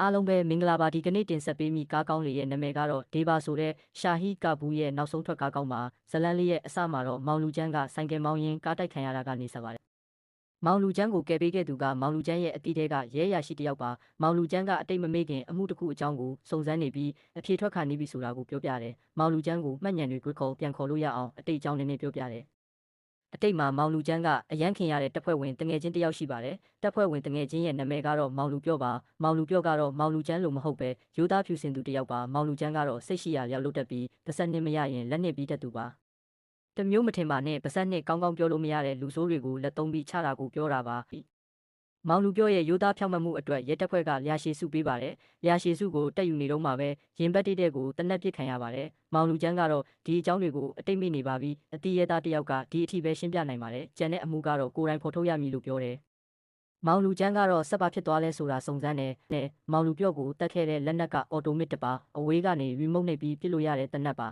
အားလုံးပဲမင်္ဂလာပါဒီကနေ့တင်ဆက်ပေးမိကားကောင်းလေးရဲ့နာမည်ကတော့ဒေဘာဆိုတဲ့ရှာဟီကဘူးရဲ့နောက်ဆုံးထွက်ကားကောင်းပါဇလန်လေးရဲ့အစမှာတော့မောင်လူချမ်းကဆိုင်ကယ်မောင်းရင်းကားတိုက်ခံရတာကနေဆက်ပါတယ်မောင်လူချမ်းကိုကယ်ပေးခဲ့သူကမောင်လူချမ်းရဲ့အတီးတဲကရဲရရှိတယောက်ပါမောင်လူချမ်းကအတိတ်မမေ့ခင်အမှုတစ်ခုအကြောင်းကိုစုံစမ်းနေပြီးအဖြေထွက်ခါနေပြီဆိုတာကိုပြောပြတယ်မောင်လူချမ်းကိုမှတ်ညံတွေတွေ့ခေါ်ပြန်ခေါ်လို့ရအောင်အတိတ်အကြောင်းနည်းနည်းပြောပြတယ် အတိတ်မှာမောင်လူချမ်းကအရန်ခင်ရတဲ့တပ်ဖွဲ့ဝင်တငယ်ချင်းတစ်ယောက်ရှိပါတယ်တပ်ဖွဲ့ဝင်တငယ်ချင်းရဲ့နာမည်ကတော့မောင်လူပြော့ပါမောင်လူပြော့ကတော့မောင်လူချမ်းလို့မဟုတ်ပဲရိုးသားဖြူစင်သူတစ်ယောက်ပါမောင်လူချမ်းကတော့စိတ်ရှိရာရောက်လို့တက်ပြီးတစ်ဆက်နှစ်မရရင်လက်နှစ်ပြီးတက်သူပါတမျိုးမထင်ပါနဲ့ပါဆက်နှစ်ကောင်းကောင်းပြောလို့မရတဲ့လူဆိုးတွေကိုလက်သုံးပြီးချတာကိုပြောတာပါ မောင်လူပြော့ရဲ့ရိုးသားဖြောင့်မတ်မှုအတွက်ရဲတပ်ဖွဲ့ကလျာရှည်စုပေးပါတယ်လျာရှည်စုကိုတက်ယူနေတော့မှပဲရင်ဘတ်တိတဲ့ကိုတနက်ပစ်ခံရပါတယ်မောင်လူချမ်းကတော့ဒီအကြောင်းတွေကိုအတိတ်မိနေပါပြီအတီးရဲသားတစ်ယောက်ကဒီအထိပဲရှင်းပြနိုင်ပါတယ်ကျန်တဲ့အမှုကတော့ကိုယ်တိုင်ဖော်ထုတ်ရမည်လို့ပြောတယ်မောင်လူချမ်းကတော့ဆက်ပါဖြစ်သွားလဲဆိုတာစုံစမ်းတယ်နဲ့မောင်လူပြော့ကိုတက်ခဲ့တဲ့လက်နက်ကအော်တိုမစ်တပါအဝေးကနေရီမုတ်နှိပ်ပြီးပစ်လို့ရတဲ့တနက်ပါ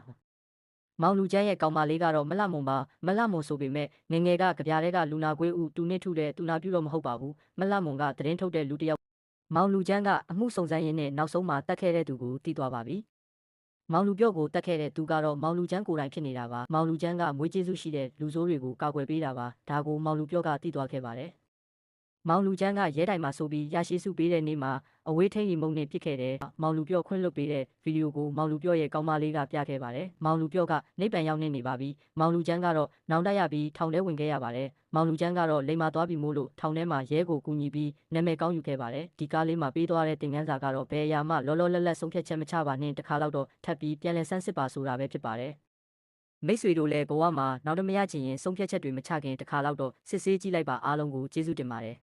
မောင်လူချမ်းရဲ့ကောင်မလေးကတော့မလှမုံပါမလှမုံဆိုပေမဲ့ငယ်ငယ်ကကြပြားတဲ့ကလူနာကွေးဦးတူနစ်ထုတဲ့တူနာပြုတော့မဟုတ်ပါဘူးမလှမုံကသတင်းထုတ်တဲ့လူတစ်ယောက်မောင်လူချမ်းကအမှုစုံစမ်းရင်းနဲ့နောက်ဆုံးမှာတက်ခဲ့တဲ့သူကိုတည်သွားပါပြီမောင်လူပြော့ကိုတက်ခဲ့တဲ့သူကတော့မောင်လူချမ်းကိုယ်တိုင်ဖြစ်နေတာပါမောင်လူချမ်းကမွေးကျေးဇူးရှိတဲ့လူဆိုးတွေကိုကာကွယ်ပေးတာပါဒါကိုမောင်လူပြော့ကတည်သွားခဲ့ပါတယ် မောင်လူချမ်းကရဲတိုင်မှာဆိုပြီးရရှိစုပေးတဲ့နေ့မှာအဝေးထိန်ရီမုံနဲ့ပြစ်ခဲ့တဲ့မောင်လူပြော့ခွင့်လွတ်ပေးတဲ့ဗီဒီယိုကိုမောင်လူပြော့ရဲ့ကောင်းမလေးကပြခဲ့ပါတယ်မောင်လူပြော့ကနေပန်ရောက်နေနေပါပြီမောင်လူချမ်းကတော့နောင်တရပြီးထောင်ထဲဝင်ခဲ့ရပါတယ်မောင်လူချမ်းကတော့လိမ္မာသွားပြီမို့လို့ထောင်ထဲမှာရဲကိုကူညီပြီးနာမည်ကောင်းယူခဲ့ပါတယ်ဒီကားလေးမှာပေးသွားတဲ့တင်ကန်းစာကတော့ဘယ်အရာမှလောလောလတ်လတ်ဆုံးဖြတ်ချက်မချပါနဲ့တခါတော့ထပ်ပြီးပြန်လည်ဆန်းစစ်ပါဆိုတာပဲဖြစ်ပါတယ်မိတ်ဆွေတို့လည်းဘဝမှာနောက်တမရချင်ရင်ဆုံးဖြတ်ချက်တွေမချခင်တခါတော့စစ်ဆေးကြည့်လိုက်ပါအားလုံးကိုကျေးဇူးတင်ပါတယ်